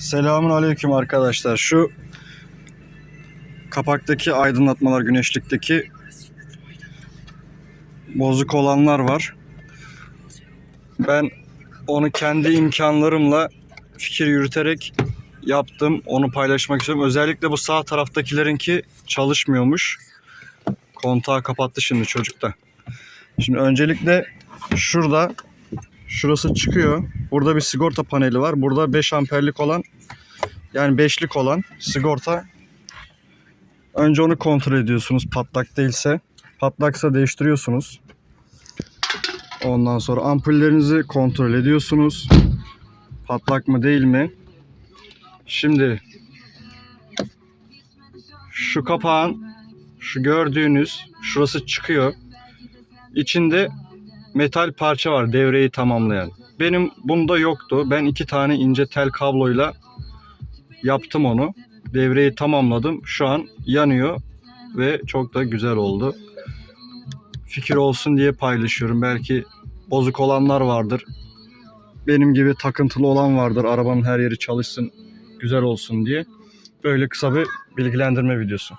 Selamun aleyküm arkadaşlar. Şu kapaktaki aydınlatmalar güneşlikteki bozuk olanlar var. Ben onu kendi imkanlarımla fikir yürüterek yaptım. Onu paylaşmak istiyorum. Özellikle bu sağ taraftakilerinki çalışmıyormuş. Kontağı kapattı şimdi çocuk da. Şimdi öncelikle şurada şurası çıkıyor. Burada bir sigorta paneli var. Burada 5 amperlik olan yani beşlik olan sigorta. Önce onu kontrol ediyorsunuz patlak değilse. Patlaksa değiştiriyorsunuz. Ondan sonra ampullerinizi kontrol ediyorsunuz. Patlak mı değil mi? Şimdi şu kapağın şu gördüğünüz şurası çıkıyor. İçinde metal parça var devreyi tamamlayan. Benim bunda yoktu. Ben iki tane ince tel kabloyla yaptım onu. Devreyi tamamladım. Şu an yanıyor ve çok da güzel oldu. Fikir olsun diye paylaşıyorum. Belki bozuk olanlar vardır. Benim gibi takıntılı olan vardır. Arabanın her yeri çalışsın, güzel olsun diye. Böyle kısa bir bilgilendirme videosu.